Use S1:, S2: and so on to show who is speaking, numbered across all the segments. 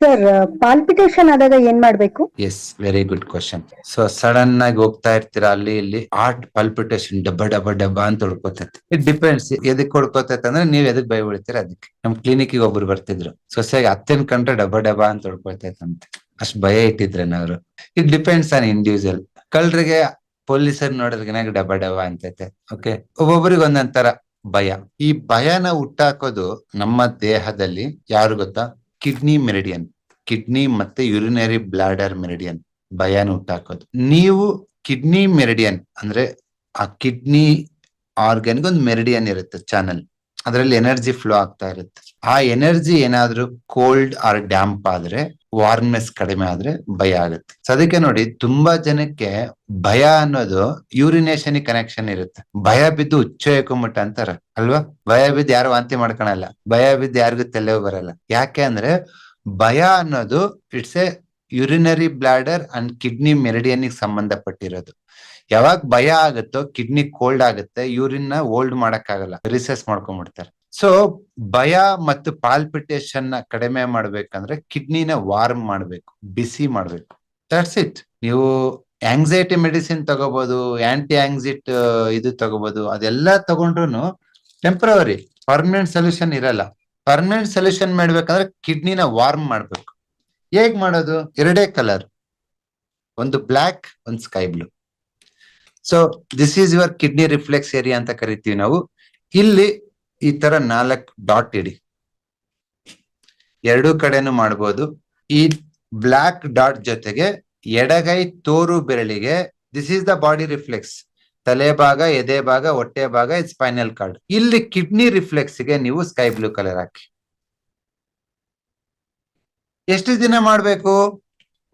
S1: Sir palpitation ಆದಾಗ ಏನ್ ಮಾಡ್ಬೇಕು?
S2: Yes very good question so sudden ಆಗಿ ಹೋಗ್ತಾ ಇರ್ತೀರಾ ಅಲ್ಲಿ, ಇಲ್ಲಿ? ಹಾರ್ಟ್ ಪಾಲ್ಪಿಟೇಷನ್ ಡಬ್ಬ ಡಬ್ಬ ಡಬ್ಬ ಅಂತ ಹೊಡ್ಕೋತೈತೆ ಇಟ್ ಡಿಪೆಂಡ್ಸ್ ಎದಕ್ ಹೊಡ್ಕೋತೈತೆ ಅಂದ್ರೆ ನೀವ್ ಎದಕ್ ಭಯ ಬೀಳ್ತೀರ ಅದಕ್ಕೆ? ನಮ್ ಕ್ಲಿನಿಕ್ ಒಬ್ರು ಬರ್ತಿದ್ರು. ಸೊಸೆಗೆ ಅತ್ತೆನ್ ಕಂಡ್ರೆ ಡಬ್ಬ ಡಬ್ಬ ಅಂತ ಹೊಡ್ಕೊತೈತಂತೆ ಅಷ್ಟ್ ಭಯ ಇಟ್ಟಿದ್ರೇನ ಅವ್ರು ಇಟ್ ಡಿಪೆಂಡ್ಸ್ ಆನ್ ಇಂಡಿವಿಜುವಲ್ ಕಳ್ರಿಗೆ, ಪೊಲೀಸರ್ ನೋಡಿದ್ರೆ ಡಬ್ಬ ಡಬ್ಬ ಅಂತೈತೆ. ಓಕೆ ಒಬ್ಬೊಬ್ಬರಿಗೆ ಒಂದೊಂದ್ ತರ ಭಯ. ಈ ಭಯನ ಹುಟ್ಟಾಕೋದು ನಮ್ಮ ದೇಹದಲ್ಲಿ ಯಾರು ಗೊತ್ತಾ? ಕಿಡ್ನಿ ಮೆರಿಡಿಯನ್, ಕಿಡ್ನಿ ಮತ್ತೆ ಯುರಿನರಿ ಬ್ಲಾಡರ್ ಮೆರಿಡಿಯನ್ ಭಯನ ಹುಟ್ಟಾಕೋದು ನೀವು ಕಿಡ್ನಿ ಮೆರಿಡಿಯನ್ ಅಂದ್ರೆ ಆ ಕಿಡ್ನಿ ಆರ್ಗನ್ಗೆ ಒಂದು ಮೆರಿಡಿಯನ್ ಇರುತ್ತೆ ಚಾನಲ್. ಅದರಲ್ಲಿ ಎನರ್ಜಿ ಫ್ಲೋ ಆಗ್ತಾ ಇರುತ್ತೆ. ಆ ಎನರ್ಜಿ ಏನಾದ್ರೂ ಕೋಲ್ಡ್ ಆರ್ ಡ್ಯಾಂಪ್ ಆದ್ರೆ ವಾರ್ಮ್ನೆಸ್ ಕಡಿಮೆ ಆದ್ರೆ ಭಯ ಆಗುತ್ತೆ. ಅದಕ್ಕೆ ನೋಡಿ, ತುಂಬಾ ಜನಕ್ಕೆ ಭಯ ಅನ್ನೋದು ಯೂರಿನೇಷನ್ ಕನೆಕ್ಷನ್ ಇರುತ್ತೆ. ಭಯ ಬಿದ್ದು ಹುಚ್ಚ ಅಂತಾರ, ಅಲ್ವಾ? ಭಯ ಬಿದ್ದು ಯಾರು ವಾಂತಿ ಮಾಡ್ಕೊಳಲ್ಲ. ಭಯ ಬಿದ್ದು ಯಾರಿಗೂ ತಲೆ ಬರಲ್ಲ. ಯಾಕೆ ಅಂದ್ರೆ ಭಯ ಅನ್ನೋದು it's a urinary bladder and kidney ಮೆರಡಿಯನ್ಗೆ ಸಂಬಂಧಪಟ್ಟಿರೋದು. ಯಾವಾಗ ಭಯ ಆಗುತ್ತೋ ಕಿಡ್ನಿ ಕೋಲ್ಡ್ ಆಗುತ್ತೆ ಯೂರಿನ್ನ ಹೋಲ್ಡ್ ಮಾಡಕ್ಕಾಗಲ್ಲ ರಿಸೆಸ್ ಮಾಡ್ಕೊಂಡ್ಬಿಡ್ತಾರೆ. ಸೊ ಭಯ ಮತ್ತು ಪಾಲ್ಪಿಟೇಷನ್ನ ಕಡಿಮೆ ಮಾಡ್ಬೇಕಂದ್ರೆ ಕಿಡ್ನಿನ ವಾರ್ಮ್ ಮಾಡ್ಬೇಕು ಬಿಸಿ ಮಾಡ್ಬೇಕು. ದಟ್ಸ್ ಇಟ್ ನೀವು ಆಂಗ್ಸೈಟಿ ಮೆಡಿಸಿನ್ ತಗೋಬಹುದು ಆಂಟಿ ಆಂಗ್ಸಿಟ್ ಇದು ತಗೋಬಹುದು ಅದೆಲ್ಲ ತಗೊಂಡ್ರು ಟೆಂಪ್ರವರಿ ಪರ್ಮನೆಂಟ್ ಸೊಲ್ಯೂಷನ್ ಇರಲ್ಲ. ಪರ್ಮನೆಂಟ್ ಸೊಲ್ಯೂಷನ್ ಮಾಡ್ಬೇಕಂದ್ರೆ ಕಿಡ್ನಿನ ವಾರ್ಮ್ ಮಾಡ್ಬೇಕು. ಹೇಗ್ ಮಾಡೋದು? ಎರಡೇ ಕಲರ್. ಒಂದು ಬ್ಲಾಕ್ ಒಂದು sky blue. So this is your kidney reflex area ಅಂತ ಕರಿತೀವಿ ನಾವು. ಇಲ್ಲಿ ಈ ತರ ನಾಲ್ಕು ಡಾಟ್ ಇಡಿ. ಎರಡೂ ಕಡೆನೂ ಮಾಡ್ಬೋದು. ಈ ಬ್ಲಾಕ್ ಡಾಟ್ ಜೊತೆಗೆ ಎಡಗೈ ತೋರು ಬೆರಳಿಗೆ this is the body reflex ತಲೆ ಭಾಗ, ಎದೆ ಭಾಗ, ಹೊಟ್ಟೆ ಭಾಗ ಸ್ಪೈನಲ್ ಕಾರ್ಡ್ ಇಲ್ಲಿ ಕಿಡ್ನಿ ರಿಫ್ಲೆಕ್ಸ್ಗೆ ನೀವು ಸ್ಕೈ ಬ್ಲೂ ಕಲರ್ ಹಾಕಿ. ಎಷ್ಟು ದಿನ ಮಾಡ್ಬೇಕು?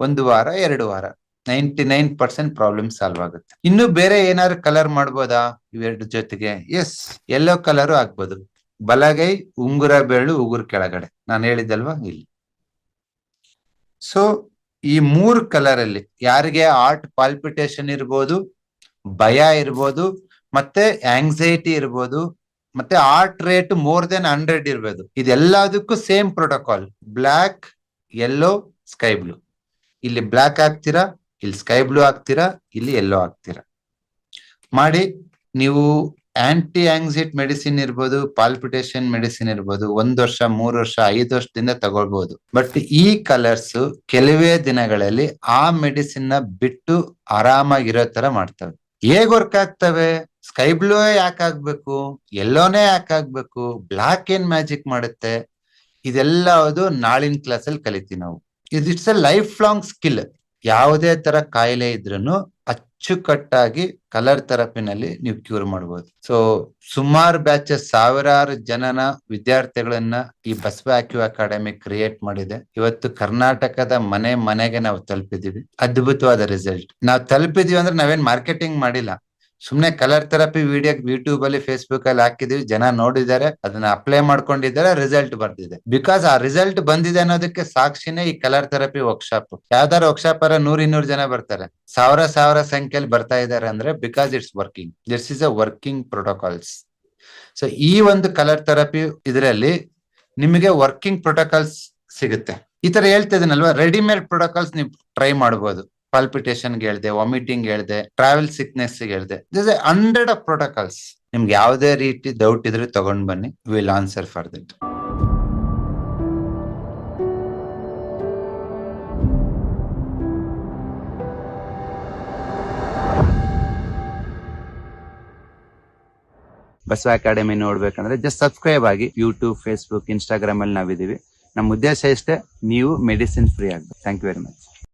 S2: ಒಂದು ವಾರ, ಎರಡು ವಾರ. Ninety nine percent problem solve ಆಗುತ್ತೆ. ಇನ್ನು ಬೇರೆ ಏನಾದ್ರು ಕಲರ್ ಮಾಡ್ಬೋದಾ? ಇವೆರಡು ಜೊತೆಗೆ ಎಸ್ ಎಲ್ಲೋ ಕಲರ್ ಆಗ್ಬೋದು. ಬಲಗೈ, ಉಂಗುರ ಬೆರಳು, ಉಗುರು ಕೆಳಗಡೆ. ನಾನು ಹೇಳಿದಲ್ವಾ ಇಲ್ಲಿ. ಸೊ ಈ ಮೂರು ಕಲರ್ ಅಲ್ಲಿ ಯಾರಿಗೆ ಹಾರ್ಟ್ ಪಾಲ್ಪಿಟೇಷನ್ ಇರ್ಬೋದು, ಭಯ ಇರ್ಬೋದು, ಮತ್ತೆ ಆಂಗ್ಸೈಟಿ ಇರ್ಬೋದು, ಮತ್ತೆ heart rate more than hundred ಇರ್ಬೋದು. ಇದೆಲ್ಲದಕ್ಕೂ same protocol black yellow sky blue ಇಲ್ಲಿ ಬ್ಲಾಕ್ ಆಗ್ತೀರಾ ಇಲ್ಲಿ ಸ್ಕೈ ಬ್ಲೂ ಆಗ್ತೀರಾ ಇಲ್ಲಿ ಎಲ್ಲೋ ಆಗ್ತೀರಾ ಮಾಡಿ, ನೀವು ಆಂಟಿ ಆಂಗ್ಸೈಟ್ ಮೆಡಿಸಿನ್ ಇರ್ಬೋದು ಪಾಲ್ಪಿಟೇಷನ್ ಮೆಡಿಸಿನ್ ಇರ್ಬೋದು, ಒಂದ್ ವರ್ಷ, ಮೂರ್ ವರ್ಷ, ಐದು ವರ್ಷದಿಂದ ತಗೊಳ್ಬಹುದು ಬಟ್ ಈ ಕಲರ್ಸ್ ಕೆಲವೇ ದಿನಗಳಲ್ಲಿ ಆ ಮೆಡಿಸಿನ್ನ ಬಿಟ್ಟು ಆರಾಮಾಗಿರೋ ತರ ಮಾಡ್ತವೆ. ಹೇಗ್ ವರ್ಕ್ ಆಗ್ತವೆ? ಸ್ಕೈ ಬ್ಲೂ ಯಾಕೆ ಆಗ್ಬೇಕು ಎಲ್ಲೋನೇ ಯಾಕೆ ಆಗ್ಬೇಕು ಬ್ಲಾಕ್ ಏನ್ ಮ್ಯಾಜಿಕ್ ಮಾಡುತ್ತೆ? ಇದೆಲ್ಲ ಅದು ನಾಳಿನ ಕ್ಲಾಸ್ ಅಲ್ಲಿ ಕಲಿತೀವಿ ನಾವು. ಇದು it's a life long skill ಯಾವುದೇ ತರ ಕಾಯಿಲೆ ಇದ್ರೂ ಅಚ್ಚುಕಟ್ಟಾಗಿ ಕಲರ್ ಥೆರಪಿನಲ್ಲಿ ನೀವು ಕ್ಯೂರ್ ಮಾಡಬಹುದು ಸೊ ಸುಮಾರು ಬ್ಯಾಚಸ್ ಸಾವಿರಾರು ಜನನ ವಿದ್ಯಾರ್ಥಿಗಳನ್ನ ಈ ಬಸವ ಆಕ್ಯೂ ಅಕಾಡೆಮಿ ಕ್ರಿಯೇಟ್ ಮಾಡಿದೆ. ಇವತ್ತು ಕರ್ನಾಟಕದ ಮನೆ ಮನೆಗೆ ನಾವು ತಲುಪಿದೀವಿ ಅದ್ಭುತವಾದ ರಿಸಲ್ಟ್ ನಾವು ತಲುಪಿದೀವಿ ಅಂದ್ರೆ ನಾವೇನ್ ಮಾರ್ಕೆಟಿಂಗ್ ಮಾಡಿಲ್ಲ. ಸುಮ್ನೆ ಕಲರ್ ಥೆರಪಿ ವಿಡಿಯೋ ಯೂಟ್ಯೂಬ್ ಅಲ್ಲಿ ಫೇಸ್ಬುಕ್ ಅಲ್ಲಿ ಹಾಕಿದೀವಿ ಜನ ನೋಡಿದ್ದಾರೆ, ಅದನ್ನ ಅಪ್ಲೈ ಮಾಡ್ಕೊಂಡಿದ್ದಾರೆ ರಿಸಲ್ಟ್ ಬರ್ದಿದೆ. ಬಿಕಾಸ್ ಆ ರಿಸಲ್ಟ್ ಬಂದಿದೆ ಅನ್ನೋದಕ್ಕೆ ಸಾಕ್ಷಿನೇ ಈ ಕಲರ್ ಥೆರಪಿ ವರ್ಕ್ಶಾಪ್ ಯಾವ್ದಾರ ವರ್ಕ್ಶಾಪ್ ಅರ ನೂರ್ ಇನ್ನೂರ್ ಜನ ಬರ್ತಾರೆ. ಸಾವಿರ ಸಾವಿರ ಸಂಖ್ಯೆಯಲ್ಲಿ ಬರ್ತಾ ಇದ್ದಾರೆ ಅಂದ್ರೆ because it's working this is a working protocols so ಈ ಒಂದು ಕಲರ್ ಥೆರಪಿ ಇದರಲ್ಲಿ ನಿಮಗೆ ವರ್ಕಿಂಗ್ ಪ್ರೋಟೋಕಾಲ್ಸ್ ಸಿಗುತ್ತೆ. ಈ ತರ ಹೇಳ್ತಾ ಇದೀನಲ್ವಾ ರೆಡಿಮೇಡ್ ಪ್ರೋಟೋಕಾಲ್ಸ್ ನೀವು ಟ್ರೈ ಮಾಡಬಹುದು ಪಾಲ್ಪಿಟೇಷನ್ ಹೇಳ್ದೆ ವಾಮಿಟಿಂಗ್ ಹೇಳ್ದೆ ಟ್ರಾವೆಲ್ ಸಿಕ್ನೆಸ್ ಹೇಳ್ದೆ. This a hundred of protocols ನಿಮ್ಗೆ ಯಾವುದೇ ರೀತಿ ಡೌಟ್ ಇದ್ರೆ ತಗೊಂಡ್ ಬನ್ನಿ. Will answer for that
S3: Basava academy ನೋಡ್ಬೇಕಂದ್ರೆ ಜಸ್ಟ್ ಸಬ್ಸ್ಕ್ರೈಬ್ ಆಗಿ ಯೂಟ್ಯೂಬ್ ಫೇಸ್ಬುಕ್ ಇನ್ಸ್ಟಾಗ್ರಾಮ್ ಅಲ್ಲಿ ನಾವಿದೀವಿ ನಮ್ಮ ಉದ್ದೇಶ ಇಷ್ಟೇ, ನೀವು ಮೆಡಿಸಿನ್ ಫ್ರೀ ಆಗ್ಬೇಕು. Thank you very much